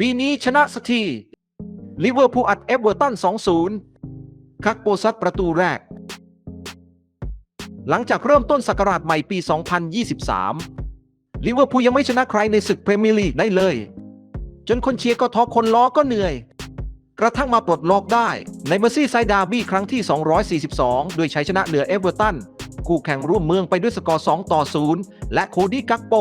ปีนี้ชนะสักทีลิเวอร์พูลอัดเอเวอร์ตัน 2-0 คักโปซัดประตูแรก หลังจากเริ่มต้นศักราชใหม่ปี 2023 ลิเวอร์พูลยังไม่ชนะใครในศึกพรีเมียร์ลีกได้เลย จนคนเชียร์ก็ท้อคนล้อก็เหนื่อย กระทั่งมาปลดล็อกได้ในเมอร์ซี่ไซด์ดาร์บี้ครั้งที่ 242 ด้วยชัยชนะเหนือเอเวอร์ตัน คู่แข่งร่วมเมืองไปด้วยสกอร์ 2 ต่อ 0 และโคดี้กักโป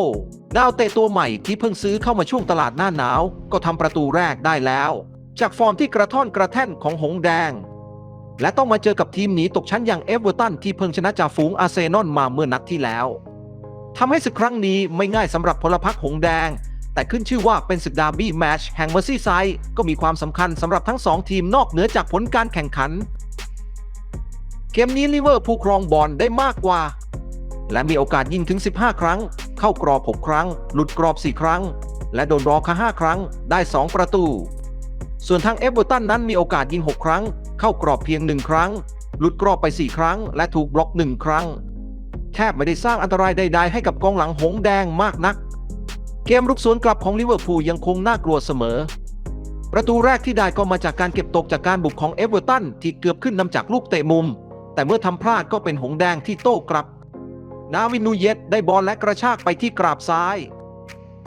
ดาวเตะตัวใหม่ที่เพิ่งซื้อเข้ามาช่วงตลาดหน้าหนาว ก็ทำประตูแรกได้แล้ว จากฟอร์มที่กระท่อนกระแท่นของหงแดง และต้องมาเจอกับทีมหนีตกชั้นอย่างเอเวอร์ตันที่เพิ่งชนะจ่าฝูงอาร์เซนอลมาเมื่อนัดที่แล้วทำให้ศึกครั้งนี้ไม่ง่ายสำหรับพลพรรคหงแดง แต่ขึ้นชื่อว่าเป็นศึกดาร์บี้แมตชแห่งเมอร์ซี่ไซด์ก็มีความสำคัญสำหรับทั้งสองทีมนอกเหนือจากผลการแข่งขัน เกมนี้ลิเวอร์พูลครองบอลได้มากกว่า และมีโอกาสยิงถึง 15 ครั้ง เข้ากรอบ 6 ครั้ง หลุดกรอบ 4 ครั้ง และโดนรอค่า5ครั้งได้ 2 ประตู ส่วนทางเอเวอร์ตันนั้นมีโอกาสยิง 6 ครั้ง เข้ากรอบเพียง 1 ครั้ง หลุดกรอบไป 4 ครั้ง และถูกบล็อก 1 ครั้ง แทบไม่ได้สร้างอันตรายใดๆให้กับกองหลังหงแดงมากนัก เกมรุกสวนกลับของลิเวอร์พูลยังคงน่ากลัวเสมอประตูแรกที่ได้ก็มาจากการเก็บตกจากการบุกของเอเวอร์ตันที่เกือบขึ้นนำจากลูกเตะมุม แต่เมื่อทำพลาดก็เป็นหงแดงที่โต้กลับ นาวินูเยตได้บอลและกระชากไปที่กราบซ้าย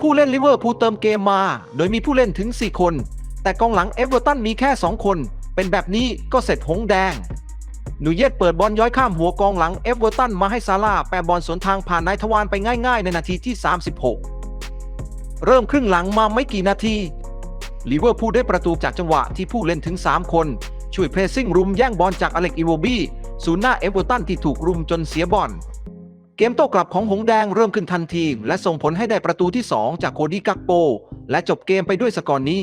ผู้เล่นลิเวอร์พูลเติมเกมมา โดยมีผู้เล่นถึง 4 คน แต่กองหลังเอเวอร์ตันมีแค่ 2 คน เป็นแบบนี้ก็เสร็จหงแดงนูเยตเปิดบอลย้อยข้ามหัวกองหลังเอเวอร์ตันมาให้ซาร่าแปรบอลสวนทางผ่านนายทวารไปง่าย ๆ ในนาทีที่ 36 เริ่มครึ่งหลังมาไม่กี่นาทีลิเวอร์พูลได้ประตูจากจังหวะที่ผู้เล่นถึง 3 คน ช่วยเพรสซิ่งรุมแย่งบอลจากอเล็กอีโวบี้ ศูนย์หน้าเอเวอร์ตันที่ถูกรุมจนเสียบอลเกมโต้กลับของหงแดงเริ่มขึ้นทันที และส่งผลให้ได้ประตูที่ 2 จากโคดี้กักโป และจบเกมไปด้วยสกอร์นี้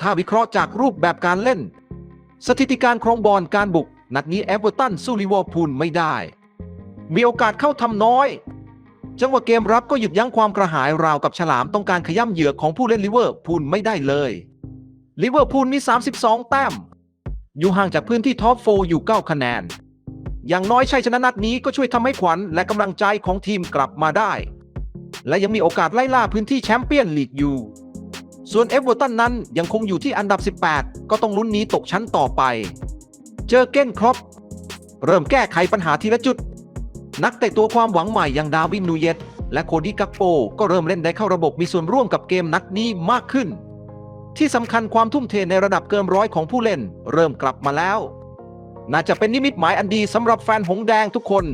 ถ้าวิเคราะห์จากรูปแบบการเล่น สถิติการครองบอลการบุก นัดนี้เอเวอร์ตันสู้ลิเวอร์พูลไม่ได้ มีโอกาสเข้าทำน้อย จังหวะเกมรับก็หยุดยั้งความกระหายราวกับฉลามต้องการขย้ำเหยือกของผู้เล่นลิเวอร์พูลไม่ได้เลยลิเวอร์พูลมี 32 แต้ม อยู่ห่างจากพื้นที่ท็อปโฟอยู่ 9 คะแนน อย่างน้อยชัยชนะนัดนี้ก็ช่วยทำให้ขวัญและกำลังใจของทีมกลับมาได้ และยังมีโอกาสไล่ล่าพื้นที่แชมเปี้ยนลีกอยู่ ส่วนเอเวอร์ตันนั้นยังคงอยู่ที่อันดับ 18 ก็ต้องลุ้นนี้ตกชั้นต่อไป เจอเก้นครอปเริ่มแก้ไขปัญหาทีละจุด นักเตะตัวความหวังใหม่อย่างดาวินนูเยตและโคดี้กักโปก็เริ่มเล่นได้เข้าระบบมีส่วนร่วมกับเกมนัดนี้มากขึ้น ที่สำคัญความทุ่มเทในระดับเกินร้อยของผู้เล่น เริ่มกลับมาแล้ว น่าจะเป็นนิมิตหมายอันดีสำหรับแฟนหงแดงทุกคน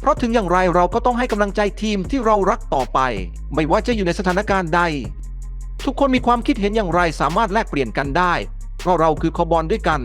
เพราะถึงอย่างไรเราก็ต้องให้กำลังใจทีมที่เรารักต่อไป ไม่ว่าจะอยู่ในสถานการณ์ใด ทุกคนมีความคิดเห็นอย่างไรสามารถแลกเปลี่ยนกันได้ เพราะเราคือคอบอลด้วยกัน